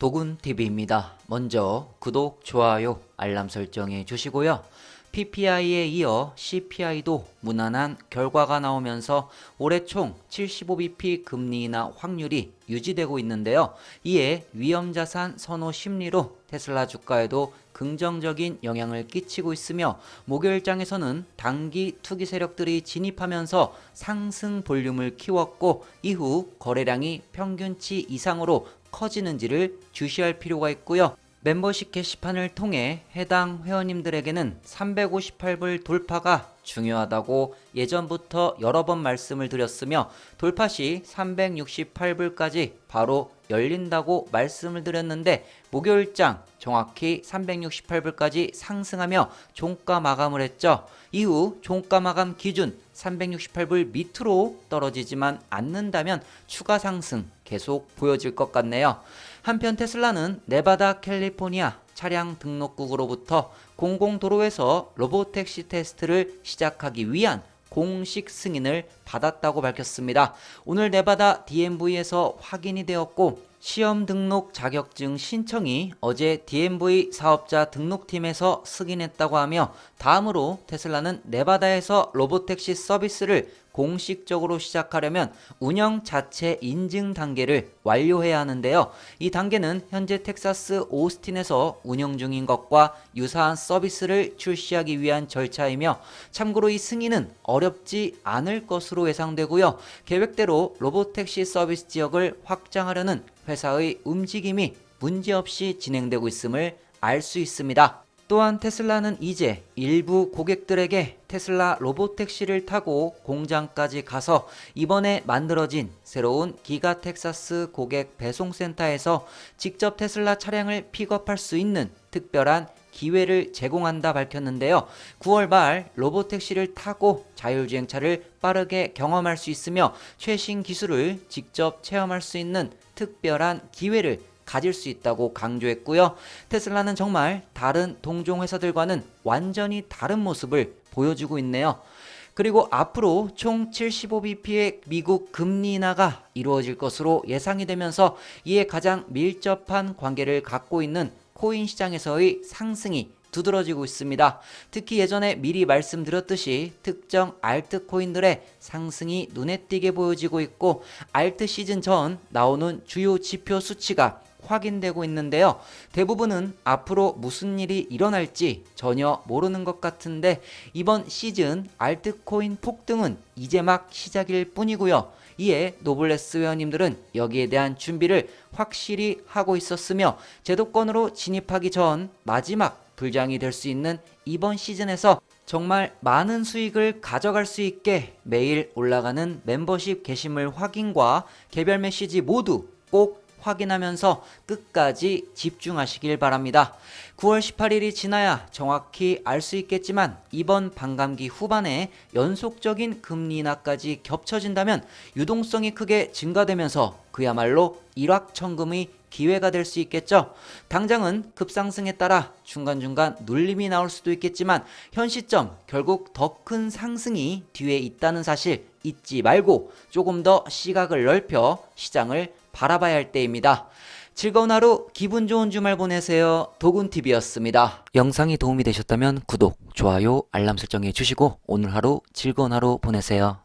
도군TV입니다. 먼저 구독, 좋아요, 알람 설정해 주시고요. PPI에 이어 CPI도 무난한 결과가 나오면서 올해 총 75bp 금리 인하 확률이 유지되고 있는데요. 이에 위험자산 선호 심리로 테슬라 주가에도 긍정적인 영향을 끼치고 있으며 목요일장에서는 단기 투기 세력들이 진입하면서 상승 볼륨을 키웠고 이후 거래량이 평균치 이상으로 커지는지를 주시할 필요가 있고요. 멤버십 게시판을 통해 해당 회원님들에게는 358불 돌파가 중요하다고 예전부터 여러 번 말씀을 드렸으며 돌파 시 368불까지 바로 열린다고 말씀을 드렸는데 목요일장 정확히 368불까지 상승하며 종가 마감을 했죠. 이후 종가 마감 기준 368불 밑으로 떨어지지만 않는다면 추가 상승 계속 보여질 것 같네요. 한편 테슬라는 네바다 캘리포니아 차량 등록국으로부터 공공도로에서 로보택시 테스트를 시작하기 위한 공식 승인을 받았다고 밝혔습니다. 오늘 네바다 DMV에서 확인이 되었고 시험 등록 자격증 신청이 어제 DMV 사업자 등록팀에서 승인했다고 하며 다음으로 테슬라는 네바다에서 로보택시 서비스를 공식적으로 시작하려면 운영 자체 인증 단계를 완료해야 하는데요. 이 단계는 현재 텍사스 오스틴에서 운영 중인 것과 유사한 서비스를 출시하기 위한 절차이며 참고로 이 승인은 어렵지 않을 것으로 예상되고요. 계획대로 로보택시 서비스 지역을 확장하려는 회사의 움직임이 문제없이 진행되고 있음을 알 수 있습니다. 또한 테슬라는 이제 일부 고객들에게 테슬라 로보택시를 타고 공장까지 가서 이번에 만들어진 새로운 기가 텍사스 고객 배송센터에서 직접 테슬라 차량을 픽업할 수 있는 특별한 기회를 제공한다 밝혔는데요. 9월 말 로보택시를 타고 자율주행차를 빠르게 경험할 수 있으며 최신 기술을 직접 체험할 수 있는 특별한 기회를 가질 수 있다고 강조했고요. 테슬라는 정말 다른 동종 회사들과는 완전히 다른 모습을 보여주고 있네요. 그리고 앞으로 총 75bp의 미국 금리 인하가 이루어질 것으로 예상이 되면서 이에 가장 밀접한 관계를 갖고 있는 코인 시장에서의 상승이 두드러지고 있습니다. 특히 예전에 미리 말씀드렸듯이 특정 알트 코인들의 상승이 눈에 띄게 보여지고 있고 알트 시즌 전 나오는 주요 지표 수치가 확인되고 있는데요. 대부분은 앞으로 무슨 일이 일어날지 전혀 모르는 것 같은데 이번 시즌 알트코인 폭등은 이제 막 시작일 뿐이고요. 이에 노블레스 회원님들은 여기에 대한 준비를 확실히 하고 있었으며 제도권으로 진입하기 전 마지막 불장이 될 수 있는 이번 시즌에서 정말 많은 수익을 가져갈 수 있게 매일 올라가는 멤버십 게시물 확인과 개별 메시지 모두 꼭 확인하면서 끝까지 집중하시길 바랍니다. 9월 18일이 지나야 정확히 알 수 있겠지만 이번 반감기 후반에 연속적인 금리 인하까지 겹쳐진다면 유동성이 크게 증가되면서 그야말로 일확천금의 기회가 될 수 있겠죠. 당장은 급상승에 따라 중간중간 눌림이 나올 수도 있겠지만 현 시점 결국 더 큰 상승이 뒤에 있다는 사실 잊지 말고 조금 더 시각을 넓혀 시장을 바라봐야 할 때입니다. 즐거운 하루, 기분 좋은 주말 보내세요. 도군TV였습니다. 영상이 도움이 되셨다면 구독, 좋아요, 알람 설정해 주시고 오늘 하루 즐거운 하루 보내세요.